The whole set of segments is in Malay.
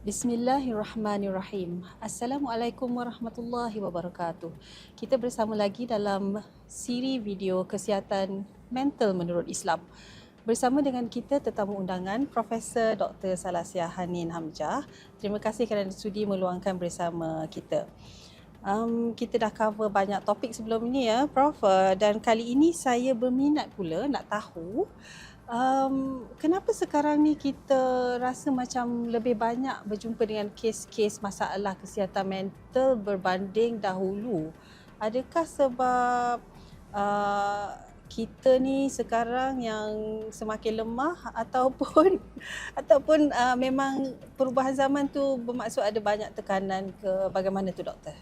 Bismillahirrahmanirrahim. Assalamualaikum warahmatullahi wabarakatuh. Kita bersama lagi dalam siri video kesihatan mental menurut Islam. Bersama dengan kita tetamu undangan Profesor Dr. Salasia Hanin Hamzah. Terima kasih kerana sudi meluangkan bersama kita. Um, kita dah cover banyak topik sebelum ini ya Prof dan kali ini saya berminat pula nak tahu um, kenapa sekarang ni kita rasa macam lebih banyak berjumpa dengan kes-kes masalah kesihatan mental berbanding dahulu? Adakah sebab uh, kita ni sekarang yang semakin lemah ataupun ataupun uh, memang perubahan zaman tu bermaksud ada banyak tekanan ke bagaimana tu doktor?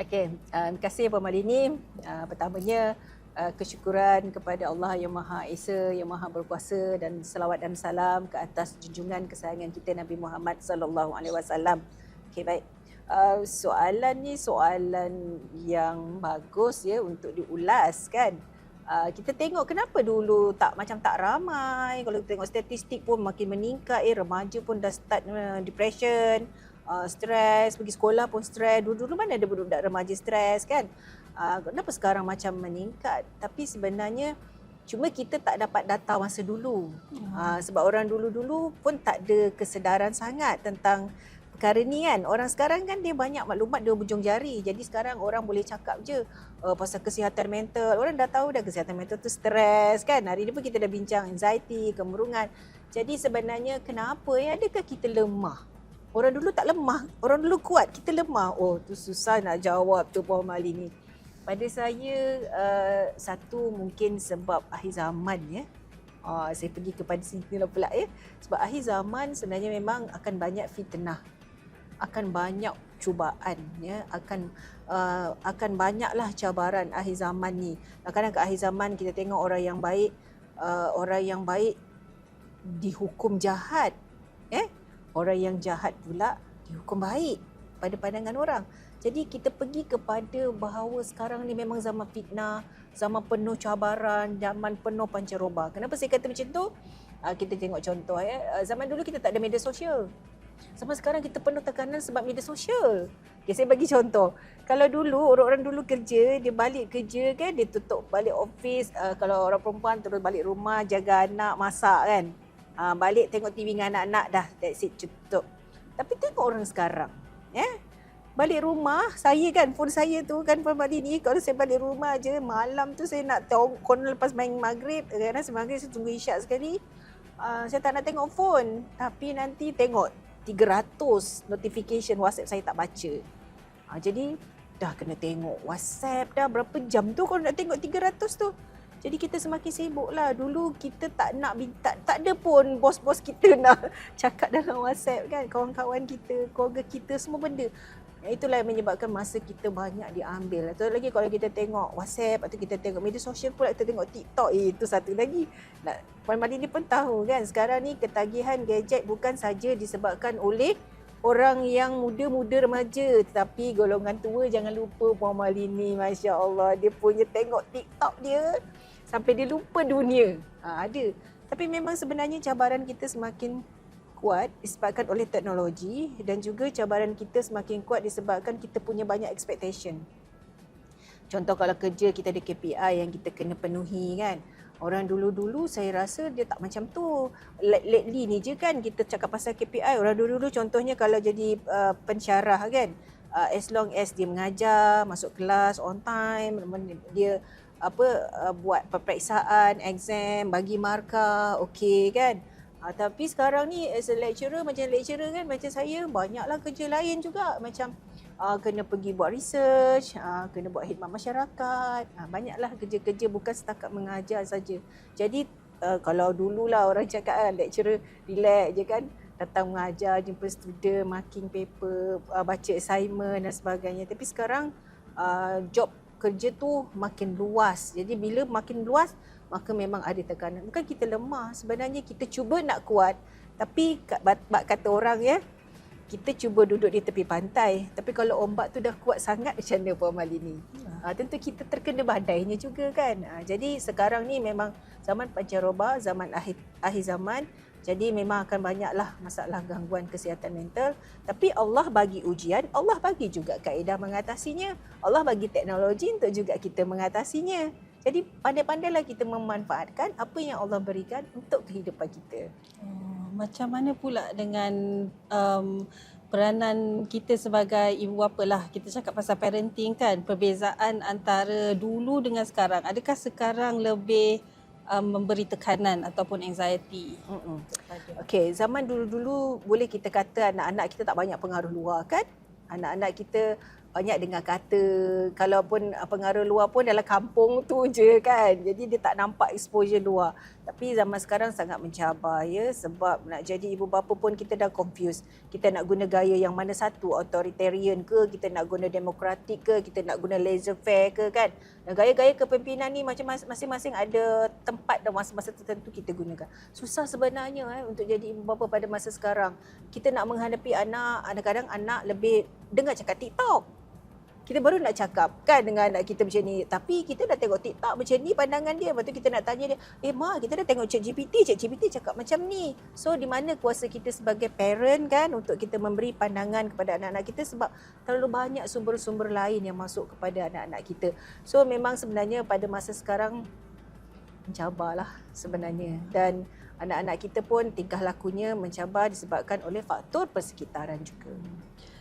Okey, uh, terima kasih Puan Malini. Uh, pertamanya uh, kesyukuran kepada Allah yang Maha Esa, yang Maha Berkuasa dan selawat dan salam ke atas junjungan kesayangan kita Nabi Muhammad sallallahu alaihi wasallam. Okey, baik. Uh, soalan ni soalan yang bagus ya untuk diulas kan. Uh, kita tengok kenapa dulu tak macam tak ramai. Kalau kita tengok statistik pun makin meningkat. Eh remaja pun dah start uh, depression, uh, stres, pergi sekolah pun stres. Dulu-dulu mana ada budak remaja stres kan? uh, kenapa sekarang macam meningkat? Tapi sebenarnya cuma kita tak dapat data masa dulu. Uh, sebab orang dulu-dulu pun tak ada kesedaran sangat tentang perkara ni kan? Orang sekarang kan dia banyak maklumat dia berjung jari. Jadi sekarang orang boleh cakap je uh, pasal kesihatan mental. Orang dah tahu dah kesihatan mental tu stres kan? Hari ni pun kita dah bincang anxiety kemurungan. Jadi sebenarnya kenapa ya adakah kita lemah Orang dulu tak lemah, orang dulu kuat, kita lemah. Oh, tu susah nak jawab tu Puan Mali ni. Pada saya uh, satu mungkin sebab akhir zaman ya. Uh, saya pergi kepada sini lah pula ya. Sebab akhir zaman sebenarnya memang akan banyak fitnah. Akan banyak cubaan ya, akan uh, akan banyaklah cabaran akhir zaman ni. Kadang-kadang ke akhir zaman kita tengok orang yang baik uh, orang yang baik dihukum jahat. Eh? Orang yang jahat pula dihukum baik pada pandangan orang. Jadi kita pergi kepada bahawa sekarang ni memang zaman fitnah, zaman penuh cabaran, zaman penuh pancaroba. Kenapa saya kata macam tu? Uh, kita tengok contoh ya. Zaman dulu kita tak ada media sosial. Zaman sekarang kita penuh tekanan sebab media sosial. Okay, saya bagi contoh. Kalau dulu orang-orang dulu kerja, dia balik kerja kan, dia tutup balik office. Uh, kalau orang perempuan terus balik rumah, jaga anak, masak kan. Uh, balik tengok TV dengan anak-anak dah, that's it, tutup. Tapi tengok orang sekarang. Ya, balik rumah saya kan phone saya tu kan Puan ni kalau saya balik rumah je malam tu saya nak tahu konon lepas main maghrib kadang saya maghrib saya tunggu isyak sekali uh, saya tak nak tengok phone tapi nanti tengok 300 notification WhatsApp saya tak baca uh, jadi dah kena tengok WhatsApp dah berapa jam tu kalau nak tengok 300 tu jadi kita semakin sibuk lah. Dulu kita tak nak, tak, tak ada pun bos-bos kita nak cakap dalam WhatsApp kan. Kawan-kawan kita, keluarga kita, semua benda. Itulah yang menyebabkan masa kita banyak diambil. Atau lagi kalau kita tengok WhatsApp atau kita tengok media sosial pula kita tengok TikTok eh, itu satu lagi. Nak Puan Madi ni pun tahu kan sekarang ni ketagihan gadget bukan saja disebabkan oleh orang yang muda-muda remaja tetapi golongan tua jangan lupa Puan Mali ni masya-Allah dia punya tengok TikTok dia sampai dia lupa dunia. Ha, ada. Tapi memang sebenarnya cabaran kita semakin kuat disebabkan oleh teknologi dan juga cabaran kita semakin kuat disebabkan kita punya banyak expectation. Contoh kalau kerja kita ada KPI yang kita kena penuhi kan. Orang dulu-dulu saya rasa dia tak macam tu. Lately ni je kan kita cakap pasal KPI. Orang dulu-dulu contohnya kalau jadi uh, pensyarah kan. Uh, as long as dia mengajar, masuk kelas on time, dia apa uh, buat peperiksaan, exam, bagi markah, okey kan. Ha, tapi sekarang ni as a lecturer macam lecturer kan macam saya banyaklah kerja lain juga macam uh, kena pergi buat research, uh, kena buat khidmat masyarakat. Uh, banyaklah kerja-kerja bukan setakat mengajar saja. Jadi uh, kalau dululah orang cakap uh, lecturer relax je kan datang mengajar, jumpa student, marking paper, uh, baca assignment dan sebagainya. Tapi sekarang uh, job kerja tu makin luas. Jadi bila makin luas, maka memang ada tekanan. Bukan kita lemah, sebenarnya kita cuba nak kuat. Tapi bak kata orang ya, kita cuba duduk di tepi pantai. Tapi kalau ombak tu dah kuat sangat macam mana Puan Malini? Ha, tentu kita terkena badainya juga kan. Ha, jadi sekarang ni memang zaman pancaroba, zaman akhir, akhir zaman Jadi memang akan banyaklah masalah gangguan kesihatan mental. Tapi Allah bagi ujian, Allah bagi juga kaedah mengatasinya. Allah bagi teknologi untuk juga kita mengatasinya. Jadi pandai-pandailah kita memanfaatkan apa yang Allah berikan untuk kehidupan kita. Oh, macam mana pula dengan um, peranan kita sebagai ibu bapa lah. Kita cakap pasal parenting kan. Perbezaan antara dulu dengan sekarang. Adakah sekarang lebih um, memberi tekanan ataupun anxiety Mm-mm. Okey, zaman dulu-dulu boleh kita kata anak-anak kita tak banyak pengaruh luar kan? Anak-anak kita banyak dengar kata, kalaupun uh, pengaruh luar pun dalam kampung tu je kan. Jadi dia tak nampak exposure luar. Tapi zaman sekarang sangat mencabar ya sebab nak jadi ibu bapa pun kita dah confused. Kita nak guna gaya yang mana satu, authoritarian ke, kita nak guna demokratik ke, kita nak guna laissez-faire ke kan. Dan gaya-gaya kepimpinan ni macam mas- masing-masing ada tempat dan masa-masa tertentu kita gunakan. Susah sebenarnya eh untuk jadi ibu bapa pada masa sekarang. Kita nak menghadapi anak, kadang-kadang anak lebih dengar cakap TikTok. Kita baru nak cakap kan dengan anak kita macam ni. Tapi kita dah tengok TikTok macam ni pandangan dia. Lepas tu kita nak tanya dia, eh Ma, kita dah tengok Cik GPT. Cik GPT cakap macam ni. So di mana kuasa kita sebagai parent kan untuk kita memberi pandangan kepada anak-anak kita sebab terlalu banyak sumber-sumber lain yang masuk kepada anak-anak kita. So memang sebenarnya pada masa sekarang mencabarlah sebenarnya. Dan anak-anak kita pun tingkah lakunya mencabar disebabkan oleh faktor persekitaran juga.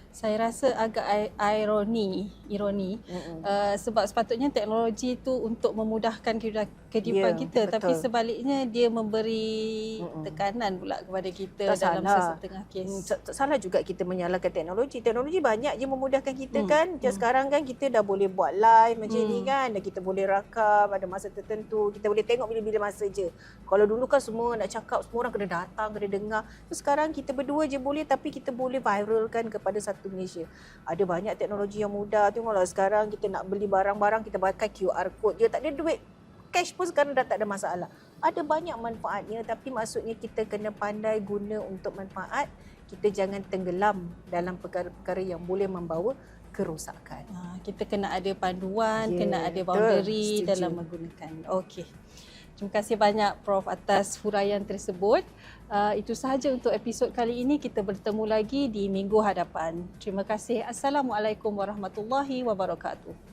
Saya rasa agak ironi ironi. Uh, sebab sepatutnya teknologi tu untuk memudahkan kehidupan, Ya, kita tapi betul. sebaliknya dia memberi Mm-mm. tekanan pula kepada kita Tak dalam salah. sesetengah kes tak, tak salah juga kita menyalahkan teknologi. Teknologi banyak je memudahkan kita Hmm, kan. Macam hmm. sekarang kan kita dah boleh buat live macam ni Hmm. kan. Dan kita boleh rakam pada masa tertentu. Kita boleh tengok bila-bila masa je. Kalau dulu kan semua nak cakap, semua orang kena datang, kena dengar. So, sekarang kita berdua je boleh tapi kita boleh viralkan kepada satu Malaysia. Ada banyak teknologi yang mudah. Tengoklah sekarang kita nak beli barang-barang, kita pakai QR code je. Tak ada duit cash pun sekarang dah tak ada masalah. Ada banyak manfaatnya tapi maksudnya kita kena pandai guna untuk manfaat. Kita jangan tenggelam dalam perkara-perkara yang boleh membawa kerosakan. Ha, kita kena ada panduan, Ya, kena ada betul. boundary Setuju. dalam menggunakan. Okey. Terima kasih banyak Prof atas huraian tersebut. Uh, itu sahaja untuk episod kali ini. Kita bertemu lagi di minggu hadapan. Terima kasih. Assalamualaikum warahmatullahi wabarakatuh.